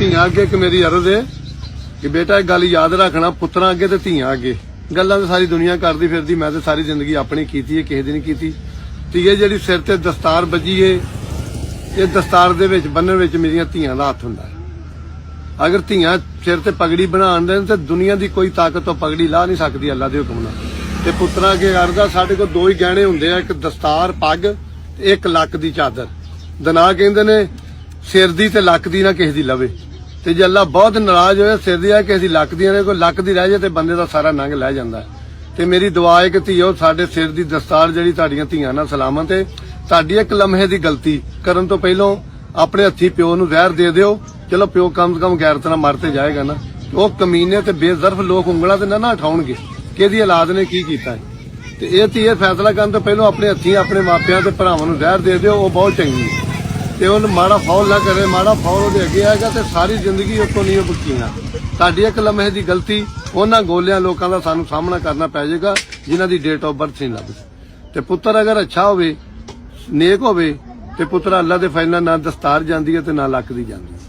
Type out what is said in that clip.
ਧੀਆਂ ਅੱਗੇ ਇੱਕ ਮੇਰੀ ਅਰਜ਼ ਹੈ ਕਿ ਬੇਟਾ, ਇਹ ਗੱਲ ਯਾਦ ਰੱਖਣਾ, ਪੁੱਤਰਾਂ ਅੱਗੇ ਤੇ ਧੀਆਂ ਅੱਗੇ। ਗੱਲਾਂ ਤਾਂ ਸਾਰੀ ਦੁਨੀਆ ਕਰਦੀ ਫਿਰਦੀ, ਮੈਂ ਤਾਂ ਸਾਰੀ ਜ਼ਿੰਦਗੀ ਆਪਣੀ ਕੀਤੀ ਹੈ, ਕਿਸੇ ਦੀ ਨਹੀਂ ਕੀਤੀ। ਧੀਏ, ਜਿਹੜੀ ਸਿਰ ਤੇ ਦਸਤਾਰ ਵੱਜੀ ਏ, ਇਹ ਦਸਤਾਰ ਦੇ ਵਿੱਚ ਬੰਨਣ ਵਿੱਚ ਮੇਰੀਆਂ ਧੀਆਂ ਦਾ ਹੱਥ ਹੁੰਦਾ। ਅਗਰ ਧੀਆਂ ਸਿਰ ਤੇ ਪਗੜੀ ਬਣਾਉਣ ਦੇਣ, ਤੇ ਦੁਨੀਆ ਦੀ ਕੋਈ ਤਾਕਤ ਤੋਂ ਪਗੜੀ ਲਾ ਨਹੀਂ ਸਕਦੀ, ਅੱਲਾ ਦੇ ਹੁਕਮ ਨਾਲ। ਤੇ ਪੁੱਤਰਾਂ ਅੱਗੇ ਅਰਜ਼ਾ, ਸਾਡੇ ਕੋਲ ਦੋ ਹੀ ਗਹਿਣੇ ਹੁੰਦੇ ਆ, ਇੱਕ ਦਸਤਾਰ, ਪੱਗ, ਤੇ ਇੱਕ ਲੱਕ ਦੀ ਚਾਦਰ। ਦਨਾ ਕਹਿੰਦੇ ਨੇ, ਸਿਰ ਦੀ ਤੇ ਲੱਕ ਦੀ ਨਾ ਕਿਸੇ ਦੀ ਲਵੇ। ਤੇ ਜੇ ਅੱਲਾ ਬਹੁਤ ਨਾਰਾਜ਼ ਹੋਇਆ, ਸਿਰ ਦੀ ਆ ਕਿਸੇ ਅਸੀਂ ਲੱਕ ਦੀ ਨੇ ਕੋਈ ਲੱਕ ਦੀ ਰਹਿ ਜਾਏ ਤੇ ਬੰਦੇ ਦਾ ਸਾਰਾ ਨੰਗ ਲੈ ਜਾਂਦਾ ਤੇ ਮੇਰੀ ਦੁਆ ਹੈ ਕਿ ਧੀਓ, ਸਾਡੇ ਸਿਰ ਦੀ ਦਸਤਾਰ ਜਿਹੜੀ ਤੁਹਾਡੀਆਂ ਧੀਆਂ ਨਾਲ ਸਲਾਮਤ ਹੈ। ਤੁਹਾਡੀ ਇੱਕ ਲਮਹੇ ਦੀ ਗਲਤੀ ਕਰਨ ਤੋਂ ਪਹਿਲਾਂ ਆਪਣੇ ਹੱਥੀ ਪਿਓ ਨੂੰ ਜ਼ਹਿਰ ਦੇ ਦਿਓ। ਚਲੋ ਪਿਓ ਕਮ ਸੇ ਕਮ ਗੈਰਤ ਨਾਲ ਮਰ ਤੇ ਜਾਏਗਾ ਨਾ। ਉਹ ਕਮੀਨੇ ਤੇ ਬੇਜ਼ਰਫ ਲੋਕ ਉਂਗਲਾਂ ਤੇ ਨਾ ਨਾ ਉਠਾਉਣਗੇ। ਕਿਹਦੀ ਔਲਾਦ ਨੇ ਕੀ ਕੀਤਾ ਤੇ ਇਹ ਧੀਏ ਫੈਸਲਾ ਕਰਨ ਤੋਂ ਪਹਿਲਾਂ ਆਪਣੇ ਹੱਥੀਂ ਆਪਣੇ ਮਾਪਿਆਂ ਤੇ ਭਰਾਵਾਂ ਨੂੰ ਜ਼ਹਿਰ ਦੇ ਦਿਓ, ਉਹ ਬਹੁਤ ਚੰਗੀ ਹੈ। ਤੇ ਉਹ ਮਾੜਾ ਫੌਲ ਨਾ ਕਰੇ, ਮਾੜਾ ਫੌਲ ਉਹਦੇ ਅੱਗੇ ਆਏਗਾ ਤੇ ਸਾਰੀ ਜ਼ਿੰਦਗੀ ਉਤੋਂ ਨਹੀਂ ਉਹ ਬਕੀਣਾ ਤੁਹਾਡੀ ਇੱਕ ਲਮਹੇ ਦੀ ਗਲਤੀ, ਉਹਨਾਂ ਗੋਲਿਆਂ ਲੋਕਾਂ ਦਾ ਸਾਨੂੰ ਸਾਹਮਣਾ ਕਰਨਾ ਪੈ ਜਾਏਗਾ, ਜਿਨ੍ਹਾਂ ਦੀ ਡੇਟ ਆਫ ਬਰਥ ਨਹੀਂ ਲੱਭਦੀ। ਤੇ ਪੁੱਤਰ ਅਗਰ ਅੱਛਾ ਹੋਵੇ, ਨੇਕ ਹੋਵੇ, ਤੇ ਪੁੱਤਰ ਅੱਲਾ ਦੇ ਫੈਸਲਾ ਨਾ ਦਸਤਾਰ ਜਾਂਦੀ ਹੈ ਤੇ ਨਾ ਲੱਕ ਦੀ ਜਾਂਦੀ ਹੈ।